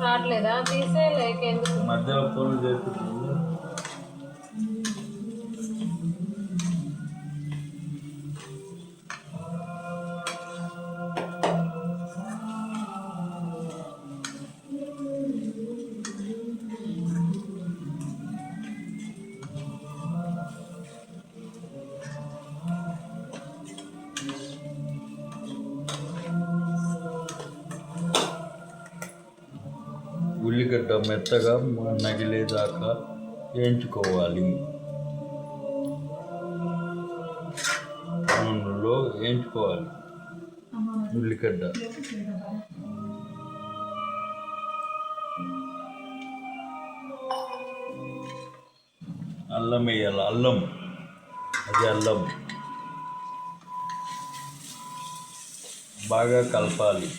రావట్లేదా? తీసే లేక ఎందుకు? మధ్యలో ఫోన్ చేస్తుంది ఉల్లిగడ్డ మెత్తగా నగిలేదాకా వేయించుకోవాలి నూనెలో వేయించుకోవాలి ఉల్లిగడ్డ. అల్లం వేయాలి. అల్లం. అది అల్లం. బాగా కలపాలి.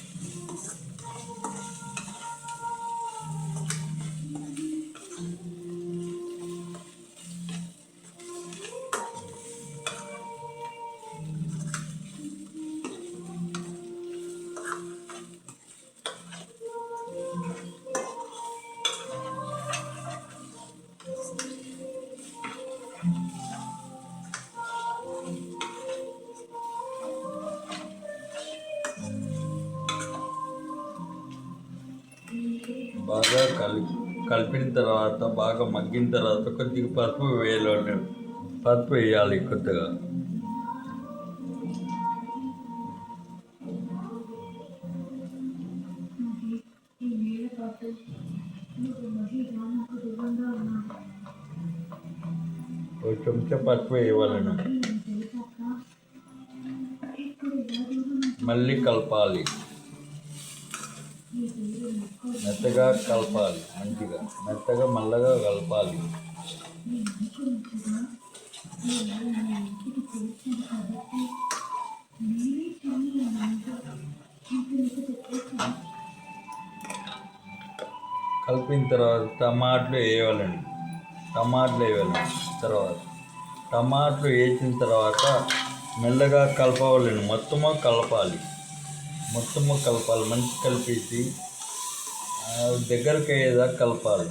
కలి కలిపిన తర్వాత బాగా మగ్గిన తర్వాత కొద్దిగా పసుపు వేయాలి పసుపు వేయాలి కొద్దిగా. ఒక చెంచా పసుపు వేయవాలను. మళ్ళీ కలపాలి. మెత్తగా కలపాలి మంచిగా. మెత్తగా మల్లగా కలపాలి. కలిపిన తర్వాత టమాటాలు వేయాలండి. టమాటాలు వేయాలండి తర్వాత. టమాటాలు వేసిన తర్వాత మెల్లగా కలపాలండి. మొత్తము కలపాలి. మొత్తము కలపాలి మంచి కలిపేసి దగ్గరికి అయ్యేదాకా కలపాలి.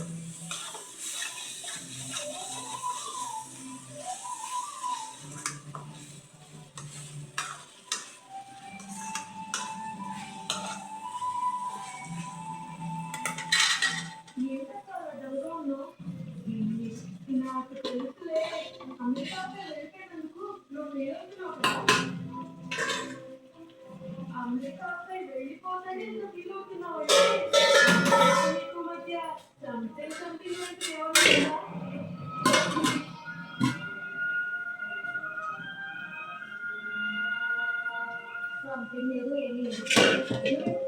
你你你。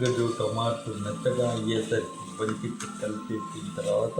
ఉల్లిగడ్డ టమాటో మెత్తగా అయ్యేసరికి మంచి కలిపేసిన తర్వాత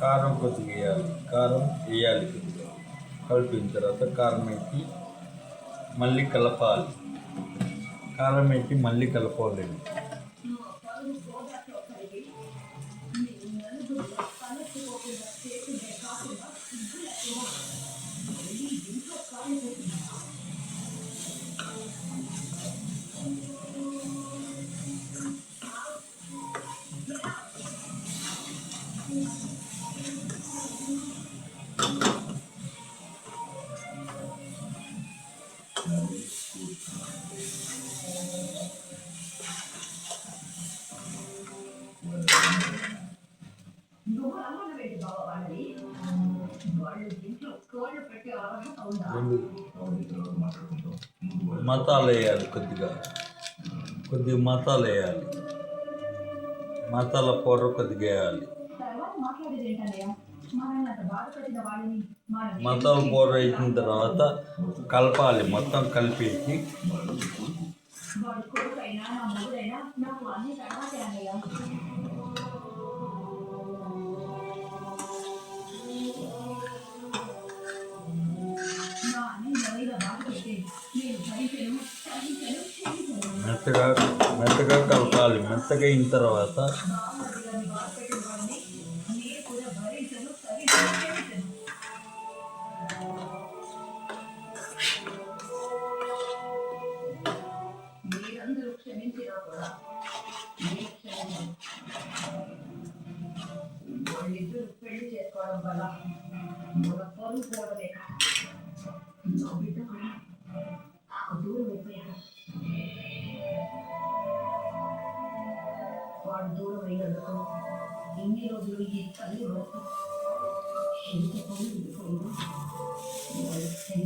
కారం కొద్దిగా వేయాలి. కారం వేయాలి కొద్దిగా. కలిపిన తర్వాత కారం ఎక్కి మళ్ళీ కలపాలి. కారం ఎక్కి మళ్ళీ కలపాలండి మతాలు వేయాలి కొద్దిగా. కొద్దిగా మతాలు వేయాలి మతాల పౌడర్ కొద్దిగా వేయాలి. మతాల పౌడర్ వేసిన తర్వాత కలపాలి. మొత్తం కలిపేసి. మెత్తగా మెత్తగా కలపాలి. మెత్తగా అయిన తర్వాత పెళ్ళి చేసుకోవడం వల్ల దూరం అయినందుకు ఇన్ని రోజులు ఈ తల్లి వరకు ఎంత పని ఉండిపోయిందో వాళ్ళకి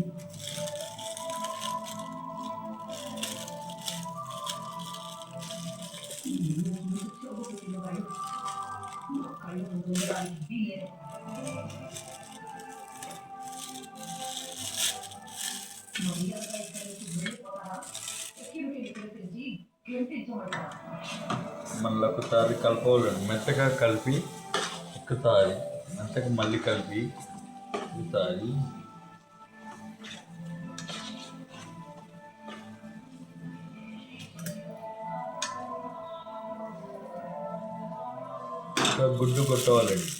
మళ్ళీ ఒకసారి కలపాలండి మెత్తగా కలిపి ఒకసారి మెత్తగా మళ్ళీ కలిపి ఒకసారి గుడ్డు కొట్టవాలండి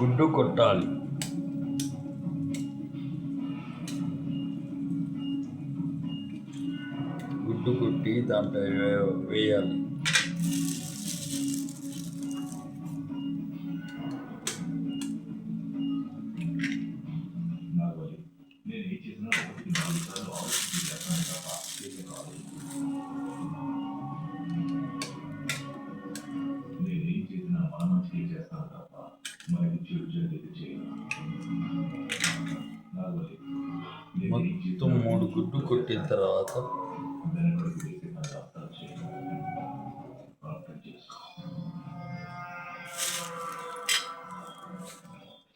గుడ్డు కొట్టాలి. గుడ్డు కొట్టి దాంట్లో వేయాలి. కొట్టిన తర్వాత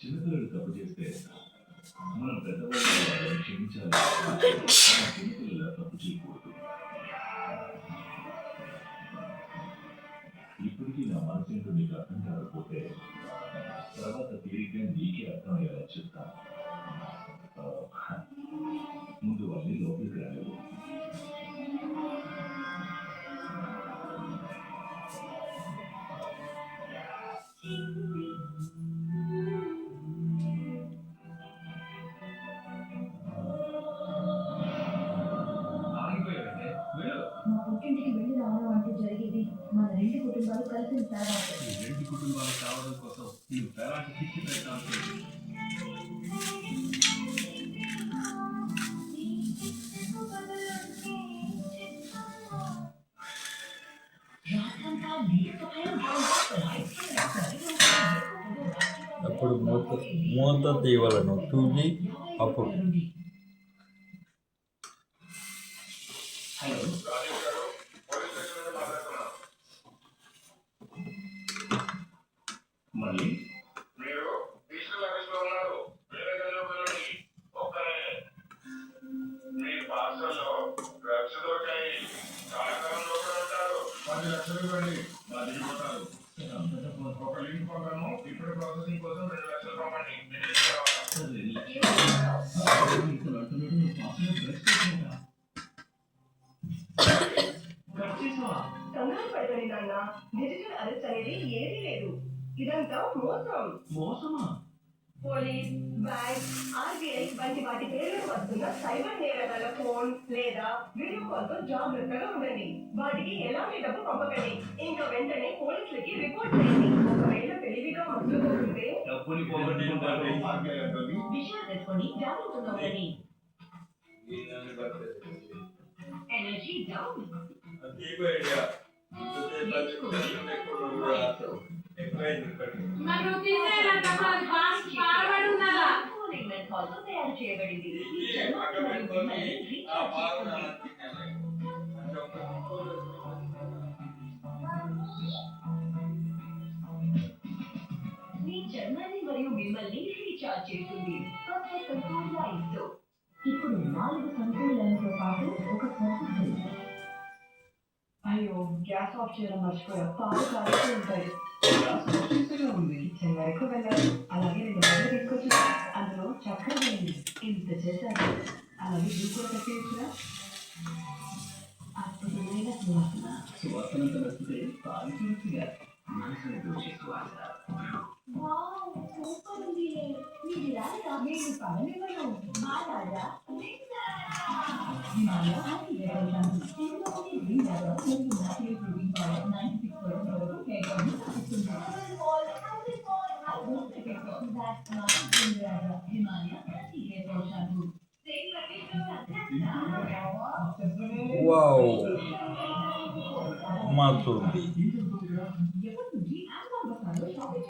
చిన్నపిల్లలు తప్పు చేస్తే మనం పెద్దవాళ్ళు క్షమించాలి చిన్నపిల్లల తప్పు చేయకూడదు ఇప్పటికీ నా మనసు ఏంటో నీకు అర్థం కాకపోతే తర్వాత తిరిగి నీకే అర్థమయ్యేలా చెప్తాను. మూత తీవలను తూగి అప్పుడు. మళ్ళీ. డిజిటల్ అరెస్ట్ అనేది లేదు. ఇదంతా మోసమా? పోలీస్ బ్యాంక్ ఆర్బీఐ వంటి వాటి పేర్లు వస్తున్న సైబర్ నేరగాల ఫోన్ లేదా వీడియో కాల్తో జాగ్రత్తగా ఉండండి. వాటికి ఎలాంటి డబ్బు పంపకండి. ఇంకా వెంటనే పోలీసులకి రిపోర్ట్ తెలివిగా ఎనర్జీ డౌన్ నన్ను తీసేయాలంట మరి బాస్ పారబడి ఉన్నదా కూలింగ్ మెథడ్ తో తయారు చేయబడింది ఈ చర్మాన్ని మరియు మిమ్మల్ని అయ్యో గ్యాస్ ఆఫ్ చేయడం మర్చిపోయా పాలు కాలుతూ ఉంటాయి కిచెన్ వరకు వెళ్ళాలి అలాగే రెండు బయట తీసుకొచ్చు అందులో చక్కెర వేయండి ఇంత చేశాను అలాగే జ్యూస్ కూడా పెట్టేయచ్చుగా అద్భుతమైన సువాసన సువాసనంత నచ్చితే పాలిసినట్టుగా Wow. Malto.